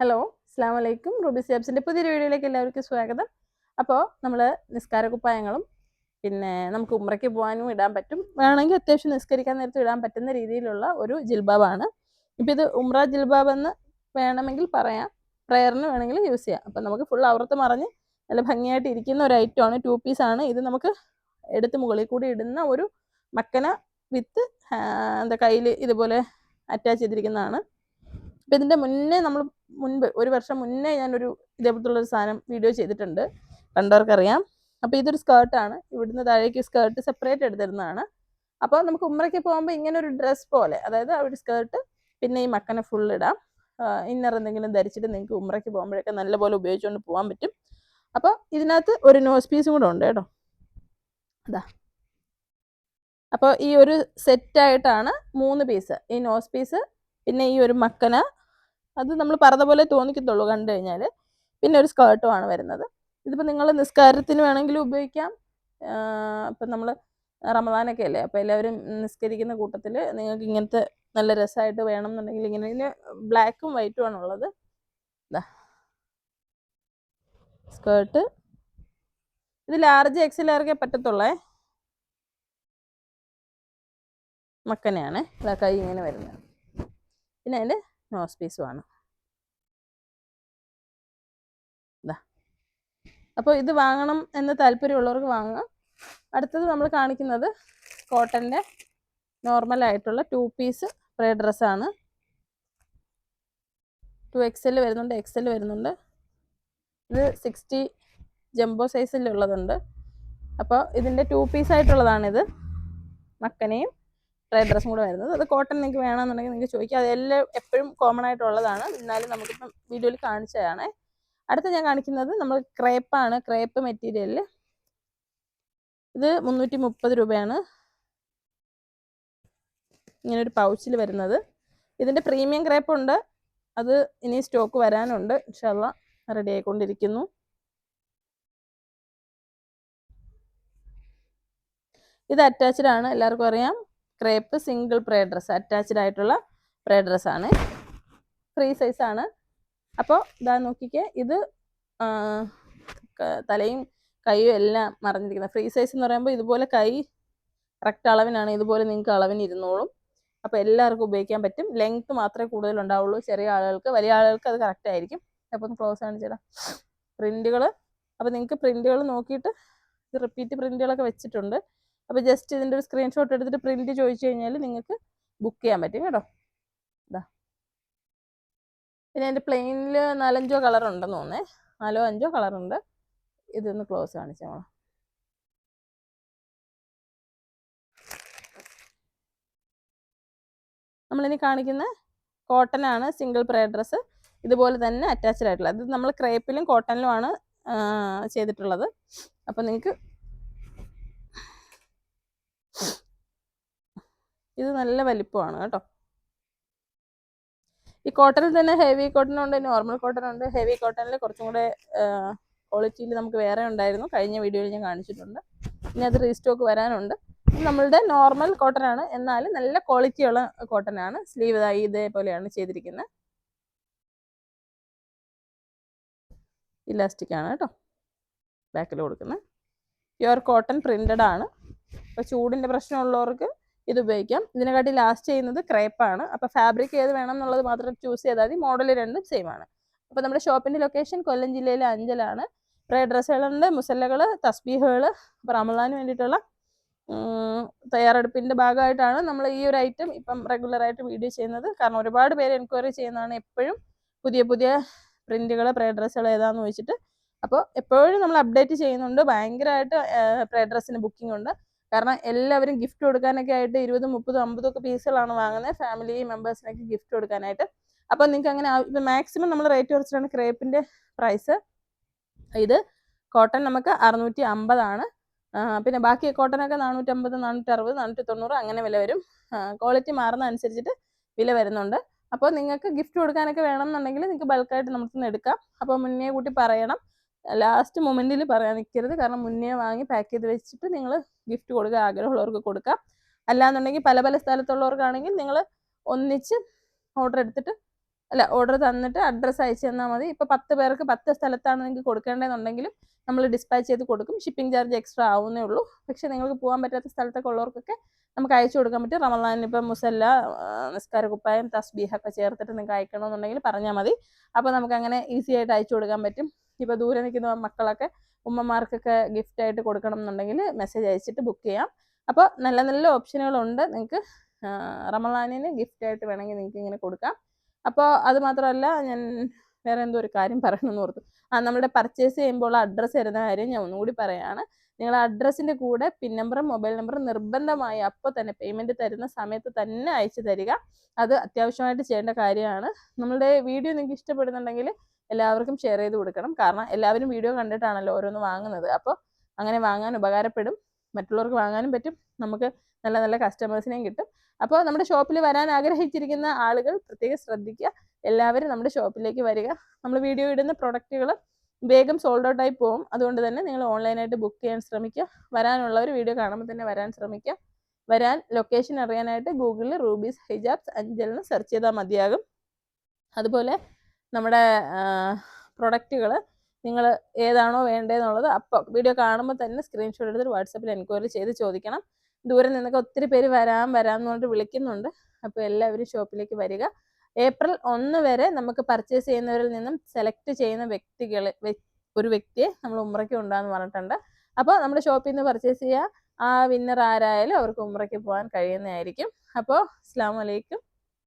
Hello അസ്സാം വലൈക്കും Ruby സിയാബ്സിന്റെ പുതിയൊരു വീഡിയോയിലേക്ക് എല്ലാവർക്കും സ്വാഗതം. അപ്പോൾ നമ്മൾ നിസ്കാര കുപ്പായങ്ങളും പിന്നെ നമുക്ക് ഉമ്രയ്ക്ക് പോകാനും ഇടാൻ പറ്റും. വേണമെങ്കിൽ അത്യാവശ്യം നിസ്കരിക്കാൻ നേരത്ത് ഇടാൻ പറ്റുന്ന രീതിയിലുള്ള ഒരു ജിൽബാബാണ്. ഇപ്പോൾ ഇത് ഉമ്ര ജിൽബാബ് എന്ന് വേണമെങ്കിൽ പറയാം. പ്രയറിന് വേണമെങ്കിൽ യൂസ് ചെയ്യാം. അപ്പം നമുക്ക് ഫുൾ അവർത്ത് മറിഞ്ഞ് നല്ല ഭംഗിയായിട്ട് ഇരിക്കുന്ന ഒരു ഐറ്റം ഐറ്റമാണ് ടു പീസാണ് ഇത് നമുക്ക് എടുത്ത് മുകളിൽ കൂടി ഇടുന്ന ഒരു മക്കന വിത്ത് എന്താ കയ്യിൽ ഇതുപോലെ അറ്റാച്ച് ചെയ്തിരിക്കുന്നതാണ്. അപ്പം ഇതിന്റെ മുന്നേ നമ്മൾ മുൻപ് ഒരു വർഷം മുന്നേ ഞാനൊരു ഇതേപോലത്തുള്ള ഒരു സാധനം വീഡിയോ ചെയ്തിട്ടുണ്ട്. കണ്ടവർക്കറിയാം. അപ്പോൾ ഇതൊരു സ്കേർട്ടാണ് ഇവിടുന്ന് താഴേക്ക് സ്കേർട്ട് സെപ്പറേറ്റ് എടുത്തിരുന്നതാണ്. അപ്പോൾ നമുക്ക് ഉമ്രയ്ക്ക് പോകുമ്പോൾ ഇങ്ങനെ ഒരു ഡ്രസ്സ് പോലെ അതായത് ഒരു സ്കേർട്ട് പിന്നെ ഈ മക്കനെ ഫുൾ ഇടാം. ഇന്നർ എന്തെങ്കിലും ധരിച്ചിട്ട് നിങ്ങൾക്ക് ഉമ്രയ്ക്ക് പോകുമ്പോഴൊക്കെ നല്ലപോലെ ഉപയോഗിച്ചുകൊണ്ട് പോകാൻ പറ്റും. അപ്പോൾ ഇതിനകത്ത് ഒരു നോസ് പീസും കൂടെ ഉണ്ട് കേട്ടോ. അതാ അപ്പോൾ ഈ ഒരു സെറ്റായിട്ടാണ് മൂന്ന് പീസ് ഈ നോസ് പീസ് പിന്നെ ഈ ഒരു മക്കന അത് നമ്മൾ പറഞ്ഞ പോലെ തോന്നിക്കത്തുള്ളൂ കണ്ടു കഴിഞ്ഞാൽ പിന്നെ ഒരു സ്കേർട്ടുമാണ് വരുന്നത്. ഇതിപ്പോൾ നിങ്ങൾ നിസ്കാരത്തിന് വേണമെങ്കിലും ഉപയോഗിക്കാം. ഇപ്പം നമ്മൾ റമദാനൊക്കെ അല്ലേ? അപ്പോൾ എല്ലാവരും നിസ്കരിക്കുന്ന കൂട്ടത്തിൽ നിങ്ങൾക്ക് ഇങ്ങനത്തെ നല്ല രസമായിട്ട് വേണം എന്നുണ്ടെങ്കിൽ ഇങ്ങനെ ബ്ലാക്കും വൈറ്റും ആണ് ഉള്ളത്. ഇതാ സ്കേർട്ട്. ഇത് ലാർജ് എക്സ് എക്സലാർക്കേ പറ്റത്തുള്ളേ? മക്കനെയാണ്. കൈ ഇങ്ങനെ വരുന്നത് പിന്നെ അതിന്റെ നോസ് പീസുമാണ് ഇതാ അപ്പോൾ ഇത് വാങ്ങണം എന്ന് താല്പര്യമുള്ളവർക്ക് വാങ്ങാം. അടുത്തത് നമ്മൾ കാണിക്കുന്നത് കോട്ടന്റെ നോർമൽ ആയിട്ടുള്ള ടു പീസ് പ്രേ ഡ്രസ്സാണ് ടു എക്സൽ വരുന്നുണ്ട് എക്സൽ വരുന്നുണ്ട്. ഇത് സിക്സ്റ്റി ജംബോ സൈസിലുള്ളതുണ്ട് അപ്പോൾ ഇതിന്റെ ടു പീസ് ആയിട്ടുള്ളതാണിത്. മക്കനെയും ട്രൈ ഡ്രസ്സും കൂടെ വരുന്നത്. അത് കോട്ടൺ നിങ്ങൾക്ക് വേണമെന്നുണ്ടെങ്കിൽ നിങ്ങൾക്ക് ചോദിക്കാം അതെല്ലാം എപ്പോഴും കോമൺ ആയിട്ടുള്ളതാണ്. എന്നാലും നമുക്കിപ്പം വീഡിയോയിൽ കാണിച്ചതാണ്. അടുത്ത ഞാൻ കാണിക്കുന്നത് നമ്മൾ ക്രേപ്പാണ് ക്രേപ്പ് മെറ്റീരിയലിൽ ഇത് മുന്നൂറ്റി മുപ്പത് രൂപയാണ്. ഇങ്ങനെ ഒരു പൗച്ചിൽ വരുന്നത്. ഇതിന്റെ പ്രീമിയം ക്രേപ്പ് ഉണ്ട്. അത് ഇനി സ്റ്റോക്ക് വരാനുണ്ട്. ഇൻഷല്ല റെഡി ആയിക്കൊണ്ടിരിക്കുന്നു. ഇത് അറ്റാച്ച്ഡ് ആണ്. എല്ലാവർക്കും അറിയാം. Crepe single pray dress attached ആയിട്ടുള്ള പ്രേ ഡ്രസ്സാണ്. ഫ്രീ സൈസാണ് അപ്പോൾ ഇതാ നോക്കിക്കേ ഇത് തലയും കൈയും എല്ലാം മറിഞ്ഞിരിക്കുന്നത്. ഫ്രീ സൈസ് എന്ന് പറയുമ്പോൾ ഇതുപോലെ കൈ കറക്റ്റ് അളവിനാണ്. ഇതുപോലെ നിങ്ങൾക്ക് അളവിന് ഇരുന്നോളും. അപ്പോൾ എല്ലാവർക്കും ഉപയോഗിക്കാൻ പറ്റും. ലെങ്ത്ത് മാത്രമേ കൂടുതൽ ഉണ്ടാവുള്ളൂ. ചെറിയ ആളുകൾക്ക് വലിയ ആളുകൾക്ക് അത് കറക്റ്റ് ആയിരിക്കും. അപ്പോൾ ക്ലോസ് ആണ് ചേട്ടാ പ്രിന്റുകൾ അപ്പോൾ നിങ്ങൾക്ക് പ്രിന്റുകൾ നോക്കിയിട്ട് റിപ്പീറ്റ് പ്രിന്റുകളൊക്കെ വെച്ചിട്ടുണ്ട്. അപ്പോൾ ജസ്റ്റ് ഇതിന്റെ ഒരു സ്ക്രീൻഷോട്ട് എടുത്തിട്ട് പ്രിന്റ് ചോദിച്ചു കഴിഞ്ഞാൽ നിങ്ങൾക്ക് ബുക്ക് ചെയ്യാൻ പറ്റും കേട്ടോ. ഇതാ പിന്നെ എന്റെ പ്ലെയിനിൽ നാലഞ്ചോ കളർ ഉണ്ടെന്ന് തോന്നേ നാലോ അഞ്ചോ കളറുണ്ട് ഇതൊന്ന് ക്ലോസ് കാണിച്ചാൽ മോളാം. നമ്മളിനി കാണിക്കുന്ന കോട്ടൺ ആണ് സിംഗിൾ പ്രേ ഡ്രസ്സ് ഇതുപോലെ തന്നെ അറ്റാച്ച്ഡ് ആയിട്ടുള്ളത്. ഇത് നമ്മൾ ക്രേപ്പിലും കോട്ടണിലുമാണ് ചെയ്തിട്ടുള്ളത്. അപ്പോൾ നിങ്ങൾക്ക് ഇത് നല്ല വലിപ്പമാണ് കേട്ടോ. ഈ കോട്ടണിൽ തന്നെ ഹെവി കോട്ടനുണ്ട് നോർമൽ കോട്ടൺ ഉണ്ട്. ഹെവി കോട്ടണിൽ കുറച്ചും കൂടെ ക്വാളിറ്റിയിൽ നമുക്ക് വേറെ ഉണ്ടായിരുന്നു. കഴിഞ്ഞ വീഡിയോയിൽ ഞാൻ കാണിച്ചിട്ടുണ്ട്. ഇനി അത് റീസ്റ്റോക്ക് വരാനുണ്ട്. നമ്മളുടെ നോർമൽ കോട്ടൺ ആണ്. എന്നാലും നല്ല ക്വാളിറ്റിയുള്ള കോട്ടനാണ് സ്ലീവ് ഇതായി ഇതേപോലെയാണ് ചെയ്തിരിക്കുന്നത്. ഇലാസ്റ്റിക് ആണ് കേട്ടോ. ബാക്കിൽ കൊടുക്കുന്നത്. പ്യുവർ കോട്ടൺ പ്രിന്റഡ് ആണ്. അപ്പോൾ ചൂടിന്റെ പ്രശ്നമുള്ളവർക്ക് ഇത് ഉപയോഗിക്കാം. ഇതിനെക്കാട്ടി ലാസ്റ്റ് ചെയ്യുന്നത് ക്രേപ്പാണ് അപ്പോൾ ഫാബ്രിക് ഏത് വേണം എന്നുള്ളത് മാത്രം ചൂസ് ചെയ്താൽ മതി. മോഡൽ രണ്ടും സെയിം ആണ്. അപ്പോൾ നമ്മുടെ ഷോപ്പിന്റെ ലൊക്കേഷൻ കൊല്ലം ജില്ലയിലെ അഞ്ചലാണ്. പ്രേ ഡ്രസ്സുകളുണ്ട് മുസല്ലകൾ തസ്ബീഹുകൾ അപ്പോൾ റമലാന് വേണ്ടിയിട്ടുള്ള തയ്യാറെടുപ്പിന്റെ ഭാഗമായിട്ടാണ് നമ്മൾ ഈ ഒരു ഐറ്റം ഇപ്പം റെഗുലറായിട്ട് വീഡിയോ ചെയ്യുന്നത്. കാരണം ഒരുപാട് പേര് എൻക്വയറി ചെയ്യുന്നതാണ് എപ്പോഴും പുതിയ പുതിയ പ്രിന്റുകൾ പ്രേ ഡ്രസ്സുകൾ ഏതാണെന്ന് ചോദിച്ചിട്ട് അപ്പോൾ എപ്പോഴും നമ്മൾ അപ്ഡേറ്റ് ചെയ്യുന്നുണ്ട്. ഭയങ്കരമായിട്ട് പ്രേ ഡ്രസ്സിന് ബുക്കിംഗ് ഉണ്ട്. കാരണം എല്ലാവരും ഗിഫ്റ്റ് കൊടുക്കാനൊക്കെ ആയിട്ട് ഇരുപതും മുപ്പതും അമ്പതും ഒക്കെ പീസുകളാണ് വാങ്ങുന്നത് ഫാമിലി മെമ്പേഴ്സിനൊക്കെ ഗിഫ്റ്റ് കൊടുക്കാനായിട്ട്. അപ്പോൾ നിങ്ങൾക്ക് അങ്ങനെ ഇപ്പം മാക്സിമം നമ്മൾ റേറ്റ് കുറച്ചിട്ടാണ് ക്രേപ്പിന്റെ പ്രൈസ് ഇത് കോട്ടൺ നമുക്ക് അറുന്നൂറ്റി അമ്പതാണ് പിന്നെ ബാക്കി കോട്ടനൊക്കെ നാനൂറ്റമ്പത് നാനൂറ്റി അറുപത് നാനൂറ്റി തൊണ്ണൂറ് അങ്ങനെ വില വരും. ക്വാളിറ്റി മാറുന്ന അനുസരിച്ചിട്ട് വില വരുന്നുണ്ട്. അപ്പോൾ നിങ്ങൾക്ക് ഗിഫ്റ്റ് കൊടുക്കാനൊക്കെ വേണം എന്നുണ്ടെങ്കിൽ നിങ്ങൾക്ക് ബൾക്കായിട്ട് നമുക്ക് എടുക്കാം. അപ്പോൾ മുന്നേ കൂട്ടി പറയണം. ലാസ്റ്റ് മൊമെന്റിൽ പറയാൻ നിൽക്കരുത് കാരണം മുന്നേ വാങ്ങി പാക്ക് ചെയ്ത് വെച്ചിട്ട് നിങ്ങൾ ഗിഫ്റ്റ് കൊടുക്കുക ആഗ്രഹമുള്ളവർക്ക് കൊടുക്കാം അല്ലാന്നുണ്ടെങ്കിൽ പല പല സ്ഥലത്തുള്ളവർക്കാണെങ്കിൽ നിങ്ങൾ ഒന്നിച്ച് ഓർഡർ എടുത്തിട്ട് അല്ല ഓർഡർ തന്നിട്ട് അഡ്രസ്സ് അയച്ചു തന്നാൽ മതി. ഇപ്പോൾ പത്ത് പേർക്ക് പത്ത് സ്ഥലത്താണ് നിങ്ങൾക്ക് കൊടുക്കേണ്ടതെന്നുണ്ടെങ്കിലും നമ്മൾ ഡിസ്പാച്ച് ചെയ്ത് കൊടുക്കും. ഷിപ്പിംഗ് ചാർജ് എക്സ്ട്രാ ആവുന്നേ ഉള്ളൂ. പക്ഷേ നിങ്ങൾക്ക് പോകാൻ പറ്റാത്ത സ്ഥലത്തൊക്കെ ഉള്ളവർക്കൊക്കെ നമുക്ക് അയച്ചു കൊടുക്കാൻ പറ്റും. റമദാനിന് ഇപ്പം മുസല്ല നിസ്കാര കുപ്പായം തസ്ബീഹൊക്കെ ചേർത്തിട്ട് നിങ്ങൾക്ക് അയക്കണമെന്നുണ്ടെങ്കിൽ പറഞ്ഞാൽ മതി. അപ്പോൾ നമുക്ക് അങ്ങനെ ഈസി ആയിട്ട് അയച്ചു കൊടുക്കാൻ പറ്റും. ഇപ്പോൾ ദൂരെ നിൽക്കുന്ന മക്കളൊക്കെ ഉമ്മമാർക്കൊക്കെ ഗിഫ്റ്റ് ആയിട്ട് കൊടുക്കണം എന്നുണ്ടെങ്കിൽ മെസ്സേജ് അയച്ചിട്ട് ബുക്ക് ചെയ്യാം. അപ്പോൾ നല്ല നല്ല ഓപ്ഷനുകളുണ്ട് നിങ്ങൾക്ക് റമദാനിന് ഗിഫ്റ്റ് ആയിട്ട് വേണമെങ്കിൽ നിങ്ങൾക്ക് ഇങ്ങനെ കൊടുക്കാം. അപ്പോൾ അത് മാത്രമല്ല ഞാൻ വേറെ എന്തോ ഒരു കാര്യം പറയണമെന്ന് ഓർത്തു. ആ നമ്മുടെ പർച്ചേസ് ചെയ്യുമ്പോൾ അഡ്രസ്സ് തരുന്ന കാര്യം ഞാൻ ഒന്നുകൂടി പറയുകയാണ് നിങ്ങൾ അഡ്രസ്സിന്റെ കൂടെ പിൻ നമ്പറും മൊബൈൽ നമ്പറും നിർബന്ധമായി അപ്പോൾ തന്നെ പേയ്മെന്റ് തരുന്ന സമയത്ത് തന്നെ അയച്ചു തരിക. അത് അത്യാവശ്യമായിട്ട് ചെയ്യേണ്ട കാര്യമാണ്. നമ്മളുടെ വീഡിയോ നിങ്ങൾക്ക് ഇഷ്ടപ്പെടുന്നുണ്ടെങ്കിൽ എല്ലാവർക്കും ഷെയർ ചെയ്ത് കൊടുക്കണം. കാരണം എല്ലാവരും വീഡിയോ കണ്ടിട്ടാണല്ലോ ഓരോന്ന് വാങ്ങുന്നത്. അപ്പോൾ അങ്ങനെ വാങ്ങാൻ ഉപകാരപ്പെടും. മറ്റുള്ളവർക്ക് വാങ്ങാനും പറ്റും. നമുക്ക് നല്ല നല്ല കസ്റ്റമേഴ്സിനെയും കിട്ടും. അപ്പോൾ നമ്മുടെ ഷോപ്പിൽ വരാൻ ആഗ്രഹിച്ചിരിക്കുന്ന ആളുകൾ പ്രത്യേകം ശ്രദ്ധിക്കുക. എല്ലാവരും നമ്മുടെ ഷോപ്പിലേക്ക് വരിക. നമ്മൾ വീഡിയോ ഇടുന്ന പ്രൊഡക്റ്റുകൾ വേഗം സോൾഡ് ഔട്ടായി പോകും അതുകൊണ്ട് തന്നെ നിങ്ങൾ ഓൺലൈനായിട്ട് ബുക്ക് ചെയ്യാൻ ശ്രമിക്കുക. വരാനുള്ളവർ വീഡിയോ കാണുമ്പോൾ തന്നെ വരാൻ ശ്രമിക്കുക. വരാൻ ലൊക്കേഷൻ അറിയാനായിട്ട് ഗൂഗിളിൽ റൂബീസ് ഹിജാബ്സ് അഞ്ചലിന് സെർച്ച് ചെയ്താൽ മതിയാകും. അതുപോലെ നമ്മുടെ പ്രൊഡക്റ്റുകൾ നിങ്ങൾ ഏതാണോ വേണ്ടതെന്നുള്ളത് അപ്പോൾ വീഡിയോ കാണുമ്പോൾ തന്നെ സ്ക്രീൻഷോട്ട് എടുത്തിട്ട് വാട്സപ്പിൽ എൻക്വയറി ചെയ്ത് ചോദിക്കണം. ദൂരെ നിന്നൊക്കെ ഒത്തിരി പേര് വരാം വരാം എന്ന് പറഞ്ഞിട്ട് വിളിക്കുന്നുണ്ട്. അപ്പോൾ എല്ലാവരും ഷോപ്പിലേക്ക് വരിക. ഏപ്രിൽ ഒന്ന് വരെ നമുക്ക് പർച്ചേസ് ചെയ്യുന്നവരിൽ നിന്നും സെലക്ട് ചെയ്യുന്ന വ്യക്തികൾ ഒരു വ്യക്തിയെ നമ്മൾ ഉമ്രയ്ക്ക് ഉണ്ടാന്ന് പറഞ്ഞിട്ടുണ്ട്. അപ്പോൾ നമ്മുടെ ഷോപ്പിൽ നിന്ന് പർച്ചേസ് ചെയ്യുക ആ വിന്നർ ആരായാലും അവർക്ക് ഉമ്രയ്ക്ക് പോകാൻ കഴിയുന്നതായിരിക്കും. അപ്പോൾ അസ്സാം വലൈക്കും